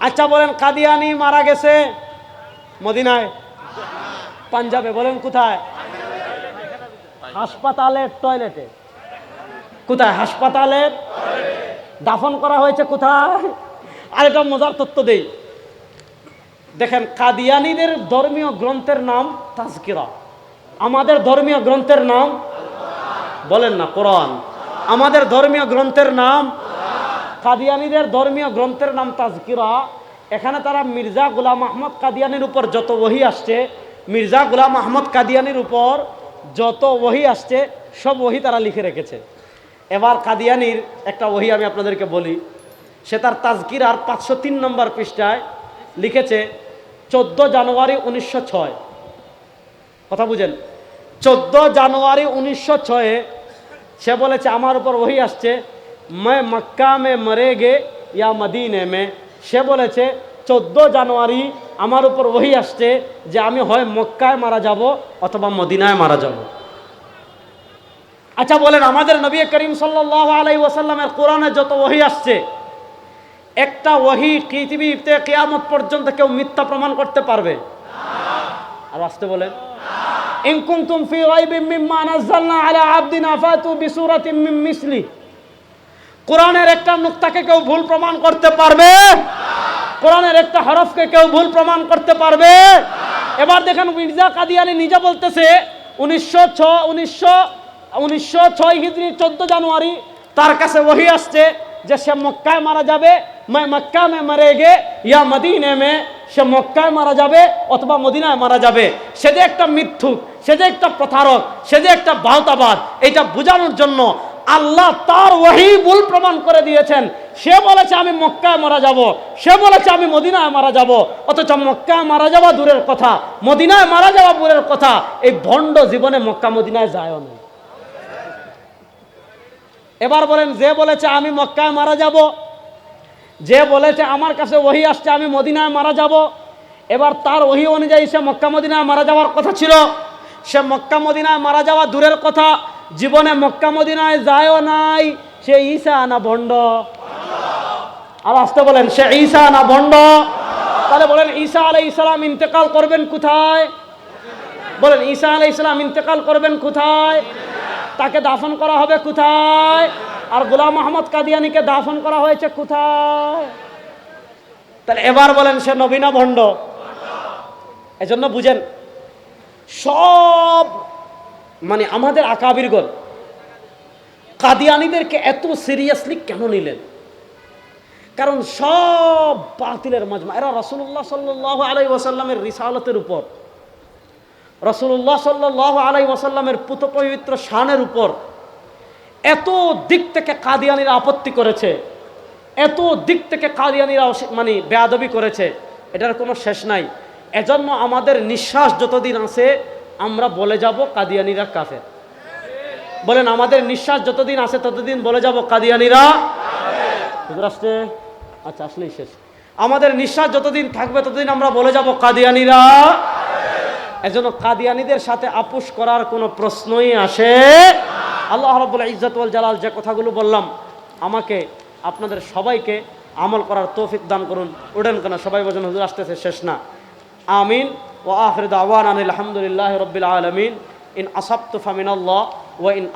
আচ্ছা বলেন, কাদিয়ানি মারা গেছে মদিনায়। পাঞ্জাবে, বলেন কোথায়? হাসপাতালের টয়লেটে। কোথায়? হাসপাতালের? দাফন করা হয়েছে কোথায়? আরেকটা মজার তথ্য দেই। দেখেন, কাদিয়ানিদের ধর্মীয় গ্রন্থের নাম তাজকিরা। আমাদের ধর্মীয় গ্রন্থের নাম বলেন না, কোরআন। আমাদের ধর্মীয় গ্রন্থের নাম কাদিয়ানিদের ধর্মীয় গ্রন্থের নাম তাজকিরা। এখানে তারা মির্জা গুলাম আহমদ কাদিয়ানির উপর যত ওহি আসছে, মির্জা গুলাম আহমদ কাদিয়ানির উপর যত ওহি আসছে, সব ওহি তারা লিখে রেখেছে। এবার কাদিয়ানির একটা ওহি আমি আপনাদেরকে বলি। সে তার তাজকিরার পাঁচশো তিন নম্বর পৃষ্ঠায় লিখেছে, চোদ্দ জানুয়ারি উনিশশো ছয়। কথা বুঝেন? চোদ্দ জানুয়ারি উনিশশো ছয়ে সে বলেছে, আমার উপর ওহি আসছে मैं মক্কা মে মরে গে ইয়া মদিনে মে সে বলেছে চোদ্দ জানুয়ারি আমার উপর ওহি আসছে যে আমি হয় মক্কায় মারা যাব অথবা মদিনায় মারা যাব আচ্ছা বলেন আমাদের নবী করিম সাল্লাহ আলাই ওয়াসাল্লামের কোরআনে যত ওহি আসছে একটা ওহি পৃথিবীতে কেয়ামত পর্যন্ত কেউ মিথ্যা প্রমাণ করতে পারবে আর আসতে বলেন, ইন কুনতুম ফি রাইবিন মিম্মা নাযালনা আলা আবদিনা ফাতু বিসূরাতিন মিন কোরআনের একটা নুক্তাকে কেউ ভুল প্রমাণ করতে পারবে? কোরআনের একটা হরফকে কেউ ভুল প্রমাণ করতে পারবে? এবার দেখেন মির্জা কাদিয়ানি নিজে বলতেছে, উনিশশো ছ, উনিশশো উনিশশো ছয় হিজড়ি চোদ্দ জানুয়ারি তার কাছে ওহি আসছে যে সে মক্কায় মারা যাবে মক্কা মে মরে গে ইয়া মদিনে মে সে মক্কায় মারা যাবে অথবা মদিনায় মারা যাবে। সে যে একটা মিথ্যুক, সে যে একটা প্রতারক, সে যে একটা বাহতাবাদ এটা বোঝানোর জন্য আল্লাহ তার ওহি ভুল প্রমাণ করে দিয়েছেন। সে বলেছে, আমি মক্কায় মারা যাব। সে বলেছে, আমি মদিনায় মারা যাব। অথচ মক্কায় মারা যাওয়া দূরের কথা, মদিনায় মারা যাওয়া দূরের কথা, এই ভণ্ড জীবনে মক্কা মদিনায় যায়ও না। এবার বলেন, যে বলেছে, আমি মক্কায় মারা যাব। যে বলেছে, আমার কাছে ওহি আসছে, আমি মদিনায় মারা যাব। এবার তার ওহি অনুযায়ী সে মক্কা মদিনায় মারা যাওয়ার কথা ছিল। সে মক্কা মদিনায় মারা যাওয়া দূরের কথা জীবনে মক্কা মদিনায় যায়ও নাই, সে ঈসা না ভণ্ড? আর আসতে বলেন, সে ঈসা না ভণ্ড? তাহলে বলেন, ঈসা আলাই ইসলাম ইন্তেকাল করবেন কোথায়? বলেন, ঈসা আলাই ইসলাম ইন্তেকাল করবেন কোথায়? তাকে দাফন করা হবে কোথায়? আর গোলাম মোহাম্মদ কাদিয়ানিকে দাফন করা হয়েছে কোথায়? তাহলে এবার বলেন, সে নবীনা ভণ্ড? এজন্য বুঝেন, সব মানে আমাদের আঁকা আকাবিরগণ কাদিয়ানিদেরকে এত সিরিয়াসলি কেন নিলেন? কারণ সব বাতিলের মজমা। এরা রসুল্লাহ সাল্লাহ আলাই ওয়াসাল্লামের রিসালতের উপর। রসুল্লাহ সাল্লাহ আলাই ওয়াসাল্লামের পুত পবিত্র শানের উপর। এত দিক থেকে কাদিয়ানিরা আপত্তি করেছে। এত দিক থেকে কাদিয়ানিরা মানে বেয়াদবি করেছে। এটার কোনো শেষ নাই। এজন্য আমাদের নিঃশ্বাস যতদিন আছে আমরা বলে যাব কাদিয়ানিরা কাফের। বলেন, আমাদের নিঃশ্বাস যতদিন আছে ততদিন বলে যাব কাদিয়ানিরা আসছে? আচ্ছা আসলেই শেষ। আমাদের নিঃশ্বাস যতদিন থাকবে ততদিন আমরা বলে যাব কাদিয়ানিরা এজন্য কাদিয়ানিদের সাথে আপোষ করার কোনো প্রশ্নই আসে আল্লাহ রব্বুল ইজ্জতুল জালাল যে কথাগুলো বললাম, আমাকে, আপনাদের সবাইকে আমল করার তৌফিক দান করুন। উঠেন কেন? সবাই বোঝেন হুজুর আসতেছে, শেষ না। আমিন। وآخر دعوانا الحمد لله رب العالمين. إن أصبت فمن الله وإن